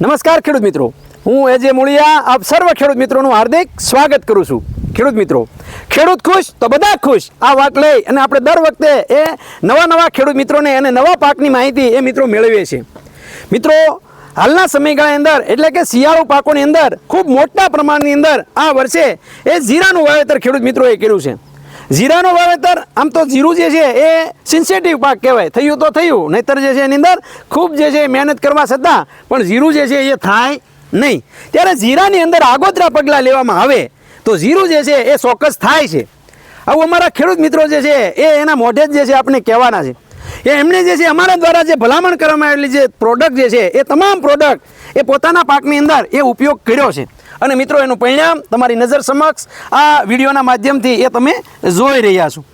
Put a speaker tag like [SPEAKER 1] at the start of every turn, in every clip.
[SPEAKER 1] નમસ્કાર ખેડૂત મિત્રો. હું એજે મૂળિયા, આપ સર્વ ખેડૂત મિત્રોનું હાર્દિક સ્વાગત કરું છું. ખેડૂત મિત્રો, ખેડૂત ખુશ તો બધા ખુશ. આ વાત લઈ અને આપણે દર વખતે એ નવા નવા ખેડૂત મિત્રોને અને નવા પાકની માહિતી એ મિત્રો મેળવીએ છીએ. મિત્રો, હાલના સમયગાળાની અંદર, એટલે કે શિયાળુ પાકોની અંદર, ખૂબ મોટા પ્રમાણની અંદર આ વર્ષે એ જીરાનું વાવેતર ખેડૂત મિત્રોએ કર્યું છે. જીરાનું વાવેતર, આમ તો જીરું જે છે એ સિન્સેટિવ પાક કહેવાય. થયું તો થયું, નહીતર જે છે એની અંદર ખૂબ જે છે મહેનત કરવા છતાં પણ જીરું જે છે એ થાય નહીં. ત્યારે જીરાની અંદર આગોતરા પગલાં લેવામાં આવે તો જીરું જે છે એ ચોક્કસ થાય છે. આવું અમારા ખેડૂત મિત્રો જે છે એ એના મોઢે જ જે છે આપણે કહેવાના છે. એ એમને જે છે અમારા દ્વારા જે ભલામણ કરવામાં આવેલી જે પ્રોડક્ટ જે છે એ તમામ પ્રોડક્ટ એ પોતાના પાકની અંદર એ ઉપયોગ કર્યો છે. અને મિત્રો, એનું પરિણામ તમારી નજર સમક્ષ આ વિડીયોના માધ્યમથી એ તમે જોઈ રહ્યા છો.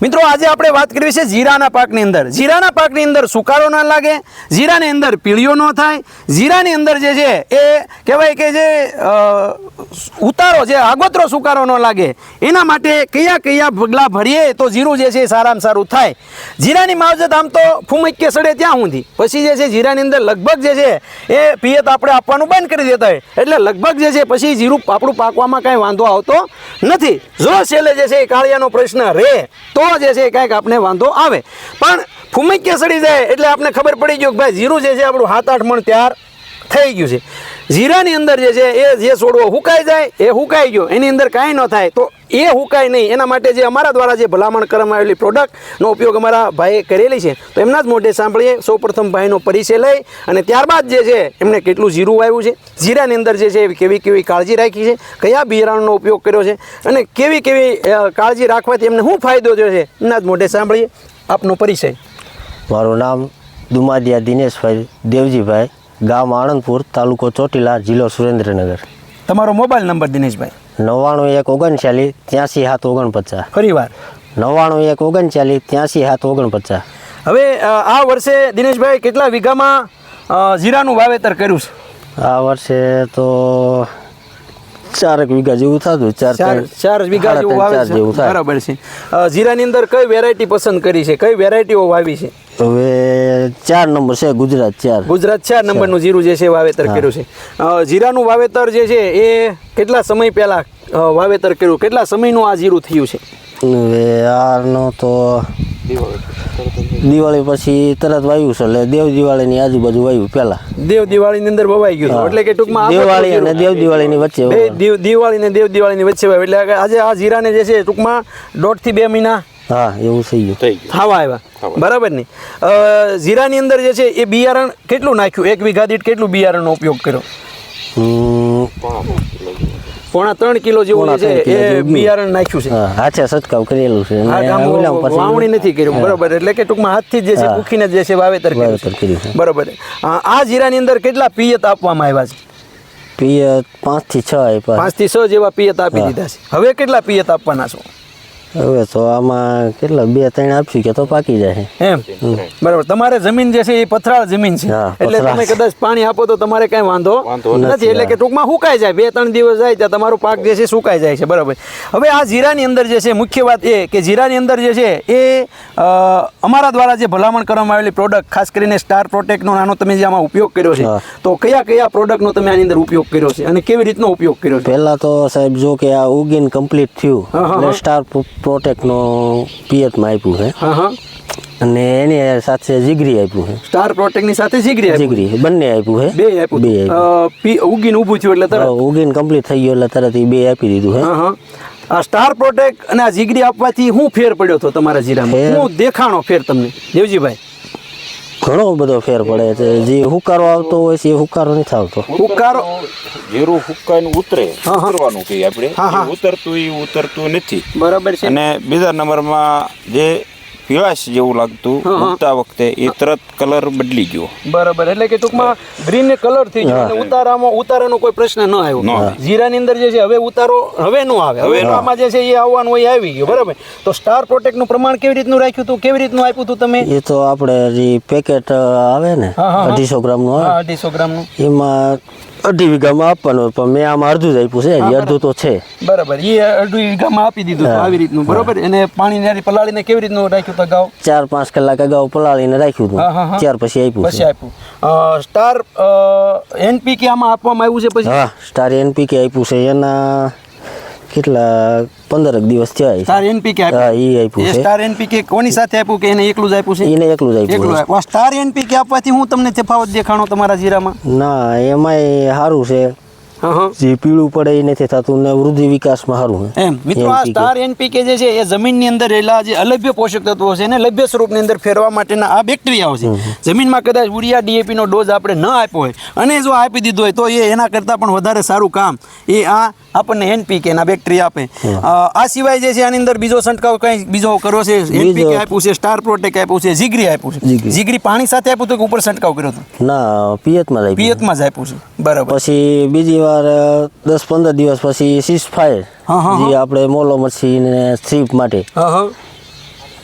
[SPEAKER 1] મિત્રો, આજે આપણે વાત કરવી છે જીરાના પાકની અંદર. જીરાના પાકની અંદર સુકારો ન લાગે, જીરાની અંદર પીળીઓ ન થાય, જીરાની અંદર જે છે એ કહેવાય કે જે ઉતારો જે આગોતરો સુકારો ન લાગે, એના માટે કયા કયા પગલાં ભરીએ તો જીરું જે છે એ સારામાં સારું થાય. જીરાની માવજત આમ તો ફૂમક્કે સડે ત્યાં સુધી પછી જે છે જીરાની અંદર લગભગ જે છે એ પિયત આપણે આપવાનું બંધ કરી દેતા હોય. એટલે લગભગ જે છે પછી જીરું આપણું પાકવામાં કાંઈ વાંધો આવતો નથી. જો છેલ્લે જે છે એ કાળિયાનો પ્રશ્ન રહે તો જે છે કાંઈક આપણે વાંધો આવે. પણ ફૂમક્કે સડી જાય એટલે આપણે ખબર પડી ગયું કે ભાઈ જીરું જે છે આપણું સાત આઠ મણ તૈયાર થઈ ગયું છે. જીરાની અંદર જે છે, એ જે છોડવો હુકાઈ જાય, એ હુકાઈ ગયો. એની અંદર કાંઈ ન થાય. તો એ હુકાય નહીં. એના માટે જે અમારા દ્વારા જે ભલામણ કરવામાં આવેલી પ્રોડક્ટનો ઉપયોગ અમારા ભાઈએ કરેલી છે. તો એમના જ મોઢે સાંભળીએ. સૌપ્રથમ ભાઈનો પરિચય લઈ અને ત્યારબાદ જે છે, એમને કેટલું જીરું વાવ્યું છે. જીરાની અંદર જે છે કેવી કેવી કાળજી રાખી છે, કયા બિયારણનો ઉપયોગ કર્યો છે અને કેવી કેવી કાળજી રાખવાથી એમને શું ફાયદો થયો છે, એમના જ મોઢે સાંભળીએ. આપનો પરિચય.
[SPEAKER 2] મારું નામ દુમાદિયા દિનેશભાઈ દેવજીભાઈ. ગામ આણંદપુર તાલુકો ચોટીલા જિલ્લો સુરેન્દ્રનગર.
[SPEAKER 1] તમારો મોબાઈલ નંબર દિનેશભાઈ?
[SPEAKER 2] નવ્વાણું એક ઓગણચાલીસ ત્યાંસી સાત ઓગણપચાસ.
[SPEAKER 1] ફરીવાર
[SPEAKER 2] નવ્વાણું એક ઓગણચાલીસ ત્યાંસી સાત ઓગણપચાસ.
[SPEAKER 1] હવે આ વર્ષે દિનેશભાઈ કેટલા વીઘામાં જીરાનું વાવેતર કર્યું છે?
[SPEAKER 2] આ વર્ષે તો ચારક વીઘા જેવું થતું ચાર
[SPEAKER 1] ચાર વીઘા જેવું વાવે બરાબર છે. જીરાની અંદર કઈ વેરાયટી પસંદ કરી છે? કઈ વેરાયટીઓ વાવી છે?
[SPEAKER 2] હવે ચાર નંબર છે ગુજરાત ચાર.
[SPEAKER 1] ગુજરાત ચાર નંબરનું જીરું જે છે વાવેતર કર્યું છે. જીરાનું વાવેતર જે છે એ કેટલા સમય પહેલા વાવેતર કર્યું? કેટલા સમયનું આ જીરું થયું છે?
[SPEAKER 2] હવે આનો તો દિવાળી પછી તરત વાયુ છે એટલે દેવ દિવાળીની આજુબાજુ વાયુ પહેલા.
[SPEAKER 1] દેવ દિવાળીની અંદર વવાઈ ગયું એટલે કે ટૂંકમાં
[SPEAKER 2] દિવાળી અને દેવ દિવાળીની વચ્ચે
[SPEAKER 1] દિવાળી ને દેવ દિવાળીની વચ્ચે. એટલે આજે આ જીરાને જે છે ટૂંકમાં દોઢથી બે મહિના
[SPEAKER 2] હા એવું થઈ ગયું.
[SPEAKER 1] થવા આવ્યા. બરાબર ને? જીરાની અંદર જે છે એ બિયારણ કેટલું નાખ્યું? એક વીઘા દીઠ કેટલું બિયારણનો ઉપયોગ કર્યો? પોણા ત્રણ કિલો જેવું છે એ બિયારણ નાખ્યું છે.
[SPEAKER 2] હા છે છંટકાવ કરેલું છે.
[SPEAKER 1] વાવણી નથી કર્યું. બરાબર એટલે કે ટૂંકમાં હાથથી જે છે
[SPEAKER 2] હા.
[SPEAKER 1] ભૂખીને જે છે વાવેતર કર્યું. બરાબર. આ આ જીરાની અંદર કેટલા પિયત આપવામાં આવ્યા છે?
[SPEAKER 2] પિયત પાંચથી છ.
[SPEAKER 1] પાંચથી છ જેવા પિયત આપી દીધા છે. હવે કેટલા પિયત આપવાના છો?
[SPEAKER 2] હવે તો આમાં કેટલા બે ત્રણ આપશું કે તો પાકી જાય.
[SPEAKER 1] એમ? બરાબર. તમારે જમીન જે છે એ પથરાળ જમીન છે. એટલે તમે કદાચ પાણી આપો તો તમારે કઈ વાંધો નથી એટલે કે ટૂંકમાં સુકાઈ જાય. બે ત્રણ દિવસ જાય ત્યાં તમારો પાક જે છે સુકાઈ જાય છે. બરાબર. હવે આ જીરાની અંદર જે છે મુખ્ય વાત એ કે જીરાની અંદર જે છે એ અમારા દ્વારા જે ભલામણ કરવામાં આવેલી પ્રોડક્ટ ખાસ કરીને સ્ટાર પ્રોટેક્ટનો નાનો તમે જે આમાં ઉપયોગ કર્યો છે તો કયા કયા પ્રોડક્ટનો તમે આની અંદર ઉપયોગ કર્યો છે? અને કેવી રીતનો ઉપયોગ કર્યો છે?
[SPEAKER 2] પહેલા તો સાહેબ જો કે આ ઉગીન કમ્પ્લીટ થયું. સ્ટાર પ્રોટેક્ટનો પિયતમાં આપ્યું છે.
[SPEAKER 1] હા હા.
[SPEAKER 2] અને એની સાથે જીગરી આપ્યું છે.
[SPEAKER 1] સ્ટાર પ્રોટેક્ટની સાથે જીગરી.
[SPEAKER 2] જીગરી બંને આપ્યું છે.
[SPEAKER 1] બે આપ્યું.
[SPEAKER 2] બે
[SPEAKER 1] ઉગીને ઊભું થયું એટલે તરત?
[SPEAKER 2] હા, ઉગીન કમ્પ્લીટ થઈ ગયો એટલે તરત એ બે આપી દીધું છે.
[SPEAKER 1] હા હા. આ સ્ટાર પ્રોટેક્ટ અને આ જીગરી આપવાથી શું ફેર પડ્યો હતો તમારા જીરામાં
[SPEAKER 2] હું
[SPEAKER 1] શું દેખાણો ફેર તમને. દેવજીભાઈ.
[SPEAKER 2] ઘણો બધો ફેર પડે છે. જે હુકારો આવતો હોય છે એ હુકારો નથી આવતો.
[SPEAKER 1] હુકારો?
[SPEAKER 3] જીરું ફૂકાઈને ઉતરે. ઉતરવાનું કહીએ આપણે?
[SPEAKER 1] હા, હા.
[SPEAKER 3] ઉતરતું એ ઉતરતું નથી.
[SPEAKER 1] બરાબર છે.
[SPEAKER 3] અને બીજા નંબરમાં જે પીળાશ જેવું લાગતું. ઉગતા વખતે એ તરત કલર બદલી ગયો.
[SPEAKER 1] બરાબર એટલે કે ટૂંકમાં ગ્રીન ને કલર થઈ ગયો. અને ઉતારામાં ઉતારાનો કોઈ પ્રશ્ન ન આવ્યો. જીરાની અંદર જે છે હવે ઉતારો હવે નો આવે. હવે આમાં જે છે એ આવવાનું હોય એ આવી ગયો. બરાબર. તો સ્ટાર પ્રોટેક્ટનું પ્રમાણ કેવી રીતનું રાખ્યું હતું? કેવી રીતનું આપ્યું હતું તમે?
[SPEAKER 2] એ તો આપણે જે પેકેટ આવે ને. અઢીસો ગ્રામનું
[SPEAKER 1] હા અઢીસો ગ્રામનું
[SPEAKER 2] એમાં અઢી વીઘામાં આપવાનું પણ મેં આમાં અડધું જ આપ્યું છે હજી અડધું તો છે.
[SPEAKER 1] બરાબર. એ અડધું વીઘામાં આપી દીધું હતું આવી રીતનું બરાબર? એને પાણી નારી પલાળીને કેવી રીતનું રાખ્યું તો અગાઉ
[SPEAKER 2] ચાર પાંચ કલાક અગાઉ પલાળીને રાખ્યું. હતું. ત્યાર પછી આપ્યું
[SPEAKER 1] પછી આપ્યું. સ્ટાર એનપીકે આમાં આપવામાં આવ્યું છે પછી?
[SPEAKER 2] હા સ્ટાર એનપીકે આપ્યું છે. એના કેટલા પંદર દિવસ થયા છે.
[SPEAKER 1] સ્ટાર એનપીકે
[SPEAKER 2] હા એ આપ્યું છે.
[SPEAKER 1] સ્ટાર એનપીકે કોની સાથે આપ્યું કે એને એકલું જ આપ્યું છે?
[SPEAKER 2] એને એકલું જ આપ્યું
[SPEAKER 1] આ સ્ટાર એનપીકે આપવાથી હું તમને તફાવત દેખાણો તમારા જીરામાં
[SPEAKER 2] ના એમાંય સારું છે. જે પીળું પડે એ નથી થતું ને વૃદ્ધિ વિકાસમાં સારું
[SPEAKER 1] એમ મિત્રો આ સ્ટાર એનપીકે જે છે એ જમીનની અંદર રહેલા જે અલભ્ય પોષક તત્વો છે એને લભ્ય સ્વરૂપની અંદર ફેરવા માટેના આ બેક્ટેરિયાઓ છે. જમીનમાં કદાચ યુરિયા ડીએપી નો ડોઝ આપણે ન આપ્યો હોય અને જો આપી દીધો હોય તો એ એના કરતાં પણ વધારે સારું કામ. એ આ આપણને એનપીકે ના બેક્ટેરિયા આપે. આ સિવાય જે છે આની અંદર બીજો છંટકાવ કઈ બીજો કર્યો છે એનપીકે આપ્યું છે સ્ટાર પ્રોટેક આપ્યું છે જીગરી આપ્યું છે.
[SPEAKER 2] જીગરી.
[SPEAKER 1] જીગરી પાણી સાથે આપ્યું તો ઉપર છંટકાવ કર્યો હતો?
[SPEAKER 2] ના પિયતમાં જ આપ્યું
[SPEAKER 1] પિયતમાં જ આપ્યું છે. બરાબર.
[SPEAKER 2] પછી બીજી વાર દસ પંદર દિવસ પછી સીઝ ફાયર જે આપણે મોલો મચ્છી ને સ્ટ્રીપ માટે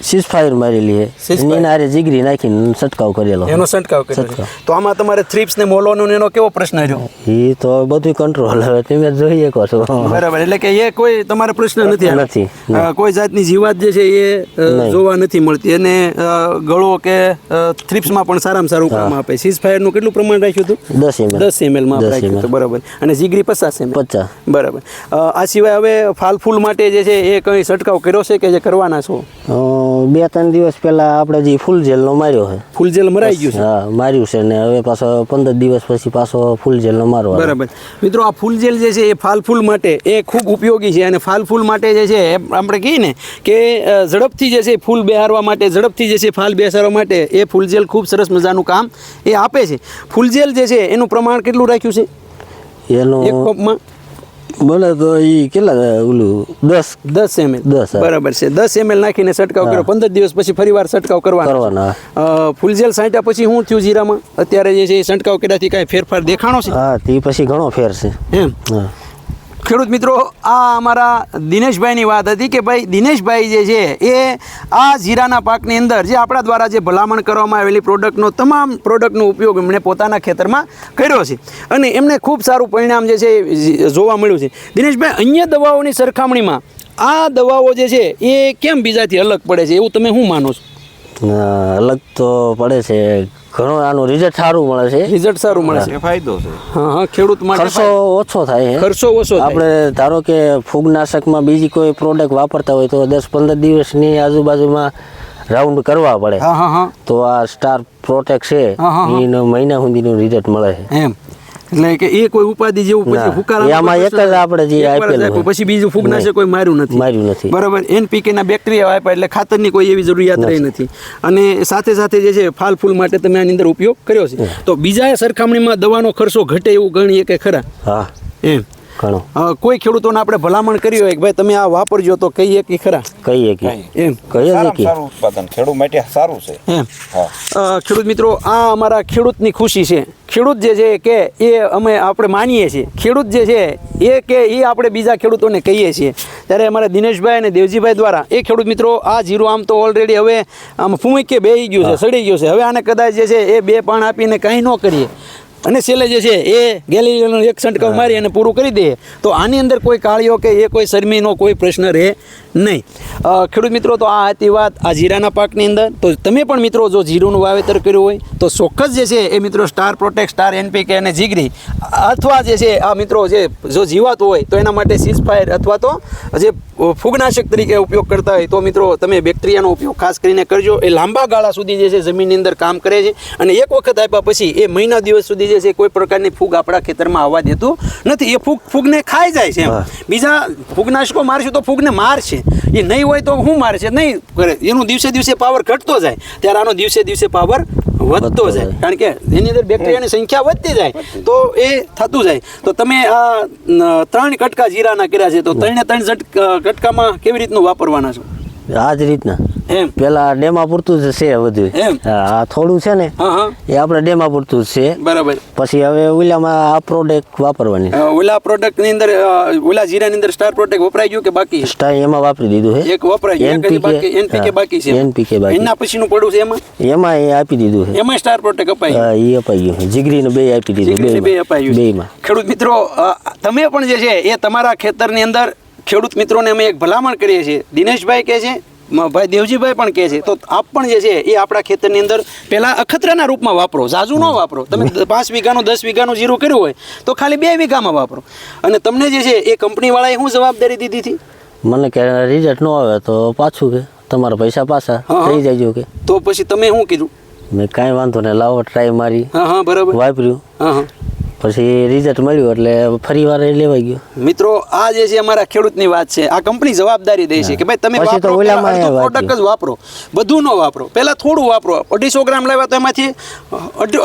[SPEAKER 1] હા
[SPEAKER 2] ફાયર મારેલી છે. એની જીગરી નાખીને છંટકાવ કરેલો.
[SPEAKER 1] એનો છંટકાવ
[SPEAKER 2] કરેલો
[SPEAKER 1] તો આમાં તમારે થ્રીપ્સ ને મોલોનો એનો કેવો પ્રશ્ન રહ્યો?
[SPEAKER 2] એ તો બધું કંટ્રોલ હવે તમે જોઈએ કહો છો.
[SPEAKER 1] બરાબર એટલે કે એ કોઈ તમારે પ્રશ્ન નથી
[SPEAKER 2] નથી,
[SPEAKER 1] કોઈ જાતની જીવાત જે છે એ જોવા નથી મળતી. અને ગળો કે થ્રિપ્સમાં પણ સારામાં સારું કામ આપે. સીઝ ફાયરનું કેટલું પ્રમાણ રાખ્યું હતું?
[SPEAKER 2] દસ એમ
[SPEAKER 1] દસ
[SPEAKER 2] એમએલમાં
[SPEAKER 1] રાખ્યું હતું. બરાબર. અને જીગરી પચાસ એમએલ
[SPEAKER 2] પચાસ.
[SPEAKER 1] બરાબર. આ સિવાય હવે ફાલ ફૂલ માટે જે છે એ કઈ છંટકાવ કર્યો છે કે જે કરવાના છો?
[SPEAKER 2] બે ત્રણ દિવસ પહેલા આપણે જે ફૂલ જેલનો માર્યો છે.
[SPEAKER 1] ફૂલ જેલ મરાઈ ગયું છે?
[SPEAKER 2] હા માર્યું છે ને હવે પાછો પંદર દિવસ પછી પાછો ફૂલ જેલનો મારવા
[SPEAKER 1] બરાબર. મિત્રો આ ફૂલ જેલ જે છે એ ફાલ ફૂલ માટે એ ખૂબ ઉપયોગી છે અને ફાલ ફૂલ માટે જે છે આપણે કહીએ ને કે ઝડપથી જે છે ફૂલ બેહારવા માટે ઝડપથી જે છે ફાલ બેસાડવા માટે એ ફૂલ જેલ ખૂબ સરસ મજાનું કામ એ આપે છે. ફૂલ જેલ જે છે એનું પ્રમાણ કેટલું રાખ્યું છે? એક
[SPEAKER 2] એનું
[SPEAKER 1] પંપમાં
[SPEAKER 2] બોલે તો એ કેટલા ઓલું દસ?
[SPEAKER 1] દસ એમએલ
[SPEAKER 2] દસ,
[SPEAKER 1] બરાબર છે. દસ એમએલ નાખીને છંટકાવ કર્યો. પંદર દિવસ પછી ફરીવાર છંટકાવ કરવાનો
[SPEAKER 2] કરવાના
[SPEAKER 1] અ, ફૂલ જેલ છાંટ્યા પછી શું થયું જીરામાં અત્યારે જે છે એ છંટકાવ કર્યાથી કાંઈ ફેરફાર દેખાણો છે?
[SPEAKER 2] હા તે પછી ઘણો ફેર છે.
[SPEAKER 1] એમ?
[SPEAKER 2] હા.
[SPEAKER 1] ખેડૂત મિત્રો, આ અમારા દિનેશભાઈની વાત હતી કે ભાઈ, દિનેશભાઈ જે છે એ આ જીરાના પાકની અંદર જે આપણા દ્વારા જે ભલામણ કરવામાં આવેલી પ્રોડક્ટનો તમામ પ્રોડક્ટનો ઉપયોગ એમણે પોતાના ખેતરમાં કર્યો છે. અને એમને ખૂબ સારું પરિણામ જે છે જોવા મળ્યું છે. દિનેશભાઈ, અન્ય દવાઓની સરખામણીમાં આ દવાઓ જે છે એ કેમ બીજાથી અલગ પડે છે? એવું તમે શું માનો છો?
[SPEAKER 2] અલગ તો પડે છે. ઘણો આનું રિઝલ્ટ સારું મળે છે.
[SPEAKER 1] રિઝલ્ટ સારું મળે છે.
[SPEAKER 3] ફાયદો છે.
[SPEAKER 1] હા હા ખેડૂત માટે
[SPEAKER 2] ખર્ચો ઓછો થાય છે
[SPEAKER 1] ખર્ચો ઓછો
[SPEAKER 2] આપણે ધારો કે ફૂગનાશકમાં બીજી કોઈ પ્રોડક્ટ વાપરતા હોય તો દસ પંદર દિવસની આજુબાજુમાં રાઉન્ડ કરવા પડે.
[SPEAKER 1] હા હા હા.
[SPEAKER 2] તો આ સ્ટાર પ્રોટેક્ટ છે. એનો મહિના સુધીનું રિઝલ્ટ મળે છે.
[SPEAKER 1] એમ. એટલે કે એ કોઈ ઉપાધિ જેવું પછી
[SPEAKER 2] ના.
[SPEAKER 1] ફુકારાનું
[SPEAKER 2] આમાં એક જ આપણે જે આપેલું
[SPEAKER 1] પછી બીજું ફૂગનાશક કોઈ માર્યું નથી.
[SPEAKER 2] માર્યું નથી.
[SPEAKER 1] બરાબર? એનપીકે ના બેક્ટેરિયા આપ્યા એટલે ખાતરની કોઈ એવી જરૂરિયાત રહી નથી. અને સાથે સાથે જે છે ફાલ ફૂલ માટે તમે આની અંદર ઉપયોગ કર્યો છે. તો બીજા સરખામણીમાં દવાનો ખર્ચો ઘટે એવું ગણીએ કે ખરા?
[SPEAKER 2] હા.
[SPEAKER 1] એમ.
[SPEAKER 2] ઘણો.
[SPEAKER 1] કોઈ ખેડૂતોને આપણે ભલામણ કરી હોય કે ભાઈ તમે આ વાપરજો તો કહીએ કે ખરા?
[SPEAKER 2] કહીએ કે
[SPEAKER 1] એમ.
[SPEAKER 2] કહીએ કે
[SPEAKER 3] સારું ઉત્પાદન. ખેડૂત માટે સારું છે.
[SPEAKER 1] એમ.
[SPEAKER 3] હા.
[SPEAKER 1] ખેડૂત મિત્રો આ અમારા ખેડૂતની ખુશી છે. ખેડૂત જે છે કે એ અમે આપણે માનીએ છીએ. ખેડૂત જે છે એ કે એ આપણે બીજા ખેડૂતોને કહીએ છીએ. ત્યારે અમારા દિનેશભાઈ અને દેવજીભાઈ દ્વારા એ ખેડૂત મિત્રો આ જીરું આમ તો ઓલરેડી હવે આમ ફૂંકે બેહી ગયું છે સડી ગયું છે. હવે આને કદાચ જે છે એ બે પાણ આપીને કંઈ ન કરીએ. અને છેલ્લે જે છે, એ ગેલેરીનો એક છંટકાવ મારી અને પૂરું કરી દે. તો આની અંદર કોઈ કાળીઓ કે એ કોઈ શરમીનો કોઈ પ્રશ્ન રહે નહીં. ખેડૂત મિત્રો તો આ હતી વાત આ જીરાના પાકની અંદર. તો તમે પણ મિત્રો જો જીરુનું વાવેતર કર્યું હોય તો ચોક્કસ જે છે એ મિત્રો સ્ટાર પ્રોટેક્ટ સ્ટાર એનપીકે અને જીગરી અથવા જે છે આ મિત્રો જે જો જીવાતું હોય તો એના માટે સીઝ ફાયર અથવા તો જે ફૂગનાશક તરીકે ઉપયોગ કરતા હોય તો મિત્રો તમે બેક્ટેરિયાનો ઉપયોગ ખાસ કરીને કરજો. એ લાંબા ગાળા સુધી જે છે જમીનની અંદર કામ કરે છે. અને એક વખત આપ્યા પછી એ મહિના દિવસ સુધી જે છે કોઈ પ્રકારની ફૂગ આપણા ખેતરમાં આવવા દેતું નથી. એ ફૂગ ફૂગને ખાઈ જાય છે બીજા ફૂગનાશકો મારશું તો ફૂગને મારશે. એ નહીં હોય તો શું છે? નહીં કરે. એનું દિવસે દિવસે પાવર ઘટતો જાય. ત્યારે આનો દિવસે દિવસે પાવર વધતો જાય. કારણ કે એની અંદર બેક્ટેરિયાની સંખ્યા વધતી જાય તો એ થતું જાય. તો તમે આ ત્રણ કટકા જીરાના કર્યા છે તો ત્રણે ત્રણ કટકામાં કેવી રીતનું વાપરવાના છો?
[SPEAKER 2] આ જ રીતના.
[SPEAKER 1] એમ.
[SPEAKER 2] પેલા ડેમા પૂરતું જ છે બધું.
[SPEAKER 1] એમ.
[SPEAKER 2] આ થોડું છે ને એ આપણે ડેમા પૂરતું જ છે.
[SPEAKER 1] બરાબર.
[SPEAKER 2] પછી હવે ઓલામાં આ પ્રોડક્ટ વાપરવાની.
[SPEAKER 1] ઓલા પ્રોડક્ટની અંદર ઓલા ઓલા જીરાની અંદર સ્ટાર પ્રોડક્ટ વપરાઈ ગયું કે બાકી
[SPEAKER 2] સ્ટાર એમાં વાપરી દીધું છે.
[SPEAKER 1] એક વપરાઈ ગયું એનપીકે એનપીકે બાકી છે
[SPEAKER 2] એનપીકે બાકી.
[SPEAKER 1] એના પછીનું પડ્યું છે એમાં?
[SPEAKER 2] એમાં એ આપી દીધું છે.
[SPEAKER 1] એમાં સ્ટાર પ્રોડક્ટ અપાઈ
[SPEAKER 2] હા, એ અપાઈ ગયું જીગરીને બે આપી દીધું
[SPEAKER 1] બે અપાયું.
[SPEAKER 2] બેમાં
[SPEAKER 1] ખેડૂત મિત્રો તમે પણ જે છે એ તમારા ખેતરની અંદર ખેડૂત મિત્રોને અમે એક ભલામણ કરીએ છીએ. દિનેશભાઈ કહે છે ભાઈ દેવજીભાઈ પણ કહે છે તો આપ પણ જે છે એ આપણા ખેતરની અંદર પહેલાં અખતરાના રૂપમાં વાપરો ઝાઝુ ન વાપરો. તમે પાંચ વીઘાનું દસ વીઘાનું જીરું કર્યું હોય તો ખાલી બે વીઘામાં વાપરો. અને તમને જે છે એ કંપનીવાળાએ શું જવાબદારી દીધી હતી?
[SPEAKER 2] મને કે રિઝલ્ટ ન આવે તો પાછું કે તમારા પૈસા પાછા. થઈ જાય કે.
[SPEAKER 1] તો પછી તમે શું કીધું?
[SPEAKER 2] મેં કાંઈ વાંધો નહીં લાવો ટ્રાય મારી.
[SPEAKER 1] હા હા બરાબર.
[SPEAKER 2] વાપર્યું.
[SPEAKER 1] હા હા.
[SPEAKER 2] પછી રિઝલ્ટ મળ્યું એટલે ફરી વાર લેવાઈ ગયો.
[SPEAKER 1] મિત્રો આ જે છે અમારા ખેડૂતની વાત છે. આ કંપની જવાબદારી દે છે કે ભાઈ તમે વાપરો પ્રોડક્ટ જ વાપરો. બધું ન વાપરો. પહેલા થોડું વાપરો. અઢીસો ગ્રામ લાવ્યા તો એમાંથી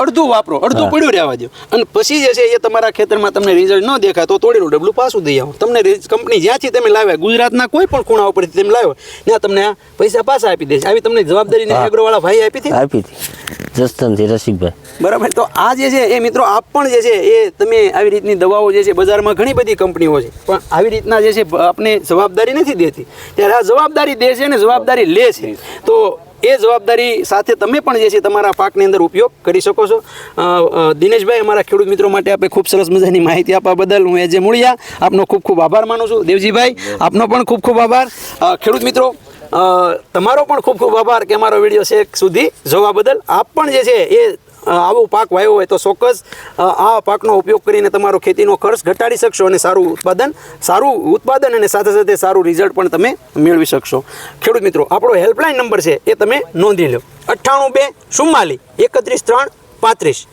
[SPEAKER 1] અડધું વાપરો. અડધું પડ્યું રહેવા દો. અને પછી જે છે એ તમારા ખેતરમાં તમને રિઝલ્ટ ન દેખાય તો તોડીનું ડબલું પાછું દઈ આવો. તમને કંપની જ્યાંથી તમે લાવ્યા ગુજરાતના કોઈ પણ ખૂણા ઉપરથી તમે લાવ્યો ત્યાં તમને પૈસા પાછા આપી દેશે આવી તમને જવાબદારી. એગ્રોવાળા ભાઈ આપી હતી?
[SPEAKER 2] આપી હતી. જસદનથી રસિકભાઈ.
[SPEAKER 1] બરાબર. તો આ જે છે એ મિત્રો આપ પણ જે છે એ તમે આવી રીતની દવાઓ જે છે બજારમાં ઘણી બધી કંપનીઓ છે. પણ આવી રીતના જે છે આપણે જવાબદારી નથી દેતી. ત્યારે આ જવાબદારી દે છે અને જવાબદારી લે છે. તો એ જવાબદારી સાથે તમે પણ જે છે, તમારા પાકની અંદર ઉપયોગ કરી શકો છો. દિનેશભાઈ, અમારા ખેડૂત મિત્રો માટે આપણે ખૂબ સરસ મજાની માહિતી આપવા બદલ હું એ જે મૂળિયા. આપનો ખૂબ ખૂબ આભાર માનું છું. દેવજીભાઈ, આપનો પણ ખૂબ ખૂબ આભાર. ખેડૂત મિત્રો તમારો પણ ખૂબ ખૂબ આભાર કે અમારો વીડિયો છેક સુધી જોવા બદલ. આપ પણ જે છે, એ આવો પાક વાવ્યો હોય તો ચોક્કસ આ પાકનો ઉપયોગ કરીને તમારો ખેતીનો ખર્ચ ઘટાડી શકશો અને સારું ઉત્પાદન સારું ઉત્પાદન અને સાથે સાથે સારું રિઝલ્ટ પણ તમે મેળવી શકશો. ખેડૂત મિત્રો, આપણો હેલ્પલાઇન નંબર છે એ તમે નોંધી લો. અઠ્ઠાણું બે ચુમ્માલી, એકત્રીસ ત્રણ પાંત્રીસ.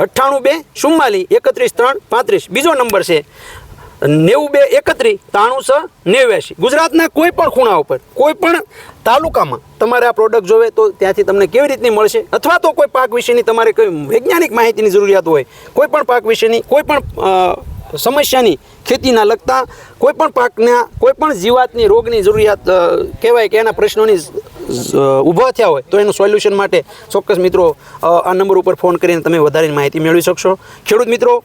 [SPEAKER 1] અઠ્ઠાણું બે ચુમ્માલી, એકત્રીસ ત્રણ પાંત્રીસ. બીજો નંબર છે નેવું બે એકત્રીસ ત્રાણું છ નેવ્યાસી ગુજરાતના કોઈ પણ ખૂણા ઉપર, કોઈ પણ તાલુકામાં તમારે આ પ્રોડક્ટ જોવે તો ત્યાંથી તમને કેવી રીતની મળશે? અથવા તો કોઈ પાક વિશેની તમારે કોઈ વૈજ્ઞાનિક માહિતીની જરૂરિયાત હોય, કોઈ પણ પાક વિશેની, કોઈ પણ સમસ્યાની ખેતીના લગતા કોઈ પણ પાકના, કોઈ પણ જીવાતની રોગની જરૂરિયાત કહેવાય કે એના પ્રશ્નોની ઊભા થયા હોય, તો એનું સોલ્યુશન માટે ચોક્કસ મિત્રો આ નંબર ઉપર ફોન કરીને તમે વધારે માહિતી મેળવી શકશો. ખેડૂત મિત્રો